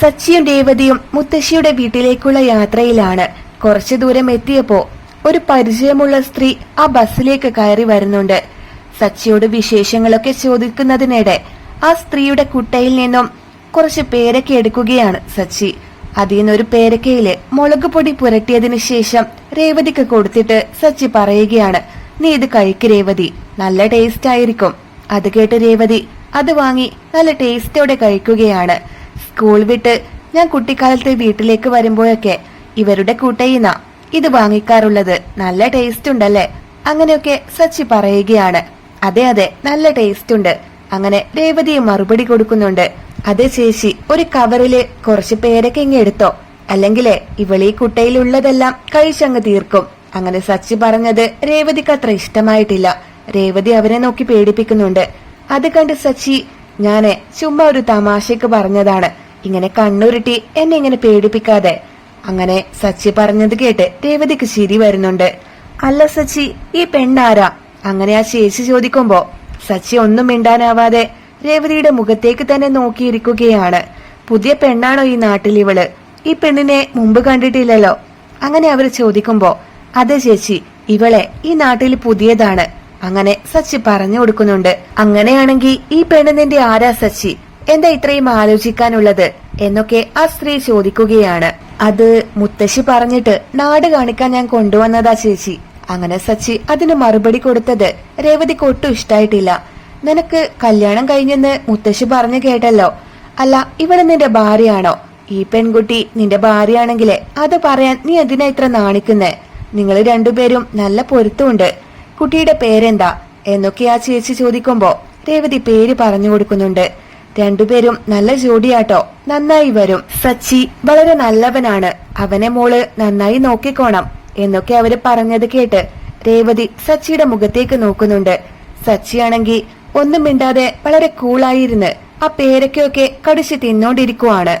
സച്ചിയും രേവതിയും മുത്തശ്ശിയുടെ വീട്ടിലേക്കുള്ള യാത്രയിലാണ്. കുറച്ചു ദൂരം എത്തിയപ്പോ ഒരു പരിചയമുള്ള സ്ത്രീ ആ ബസ്സിലേക്ക് കയറി വരുന്നുണ്ട്. സച്ചിയോട് വിശേഷങ്ങളൊക്കെ ചോദിക്കുന്നതിനിടെ ആ സ്ത്രീയുടെ കുട്ടയിൽ നിന്നും കുറച്ച് പേരക്ക എടുക്കുകയാണ് സച്ചി. അതിൽ നിന്നൊരു പേരക്കയിൽ മുളക് പൊടി പുരട്ടിയതിനു ശേഷം രേവതിക്ക് കൊടുത്തിട്ട് സച്ചി പറയുകയാണ് നീ ഇത് കഴിക്ക് രേവതി നല്ല ടേസ്റ്റ് ആയിരിക്കും. അത് കേട്ട് രേവതി അത് വാങ്ങി നല്ല ടേസ്റ്റോടെ കഴിക്കുകയാണ്. സ്കൂൾ വിട്ട് ഞാൻ കുട്ടിക്കാലത്ത് വീട്ടിലേക്ക് വരുമ്പോഴൊക്കെ ഇവരുടെ കൂട്ടയിന്ന ഇത് വാങ്ങിക്കാറുള്ളത് നല്ല ടേസ്റ്റ് ഉണ്ടല്ലേ? അങ്ങനെയൊക്കെ സച്ചി പറയുകയാണ്. അതെ അതെ നല്ല ടേസ്റ്റ് ഉണ്ട്. അങ്ങനെ രേവതിയെ മറുപടി കൊടുക്കുന്നുണ്ട്. അതെ ചേച്ചി ഒരു കവറിൽ കുറച്ച് പേരൊക്കെ ഇങ്ങ് എടുത്തോ. അല്ലെങ്കിലേ ഇവളീ കുട്ടയിലുള്ളതെല്ലാം കഴിച്ചങ്ങ് തീർക്കും. അങ്ങനെ സച്ചി പറഞ്ഞത് രേവതിക്ക് അത്ര ഇഷ്ടമായിട്ടില്ല. രേവതി അവരെ നോക്കി പേടിപ്പിക്കുന്നുണ്ട്. അത് കണ്ട് സച്ചി ഞാൻ ചുമ്മാ ഒരു തമാശക്ക് പറഞ്ഞതാണ്. ഇങ്ങനെ കണ്ണുരുട്ടി എന്നെ ഇങ്ങനെ പേടിപ്പിക്കാതെ. അങ്ങനെ സച്ചി പറഞ്ഞത് കേട്ട് രേവതിക്ക് ചിരി വരുന്നുണ്ട്. അല്ല സച്ചി ഈ പെണ്ണാരാ? അങ്ങനെ ആ ചേച്ചി ചോദിക്കുമ്പോ സച്ചി ഒന്നും മിണ്ടാനാവാതെ രേവതിയുടെ മുഖത്തേക്ക് തന്നെ നോക്കിയിരിക്കുകയാണ്. പുതിയ പെണ്ണാണോ ഈ നാട്ടിൽ ഇവൾ? ഈ പെണ്ണിനെ മുമ്പ് കണ്ടിട്ടില്ലല്ലോ. അങ്ങനെ അവർ ചോദിക്കുമ്പോ അതെ ചേച്ചി ഇവളെ ഈ നാട്ടിൽ പുതിയതാണ്. അങ്ങനെ സച്ചി പറഞ്ഞു കൊടുക്കുന്നുണ്ട്. അങ്ങനെയാണെങ്കിൽ ഈ പെണ്ണ് നിന്റെ ആരാ സച്ചി? എന്താ ഇത്രയും ആലോചിക്കാനുള്ളത്? എന്നൊക്കെ ആ സ്ത്രീ ചോദിക്കുകയാണ്. അത് മുത്തശ്ശി പറഞ്ഞിട്ട് നാട് കാണിക്കാൻ ഞാൻ കൊണ്ടുവന്നതാ ചേച്ചി. അങ്ങനെ സച്ചി അതിന് മറുപടി കൊടുത്തത് രേവതിക്ക് ഒട്ടും ഇഷ്ടായിട്ടില്ല. നിനക്ക് കല്യാണം കഴിഞ്ഞെന്ന് മുത്തശ്ശി പറഞ്ഞു കേട്ടല്ലോ. അല്ല ഇവിടെ നിന്റെ ഭാര്യയാണോ? ഈ പെൺകുട്ടി നിന്റെ ഭാര്യയാണെങ്കിലേ അത് പറയാൻ നീ എന്തിനാ ഇത്ര നാണിക്കുന്നേ? നിങ്ങൾ രണ്ടുപേരും നല്ല പൊരുത്തമുണ്ട്. കുട്ടിയുടെ പേരെന്താ എന്നൊക്കെ ആ ചേച്ചി ചോദിക്കുമ്പോ രേവതി പേര് പറഞ്ഞു കൊടുക്കുന്നുണ്ട്. രണ്ടുപേരും നല്ല ജോഡിയാട്ടോ. നന്നായി വരും. സച്ചി വളരെ നല്ലവനാണ്. അവനെ മോൾ നന്നായി നോക്കിക്കോണം എന്നൊക്കെ അവർ പറഞ്ഞത് കേട്ട് രേവതി സച്ചിയുടെ മുഖത്തേക്ക് നോക്കുന്നുണ്ട്. സച്ചിയാണെങ്കിൽ ഒന്നും മിണ്ടാതെ വളരെ കൂളായിരുന്ന് ആ പേരൊക്കെയൊക്കെ കടിച്ചു തിന്നോണ്ടിരിക്കുവാണ്.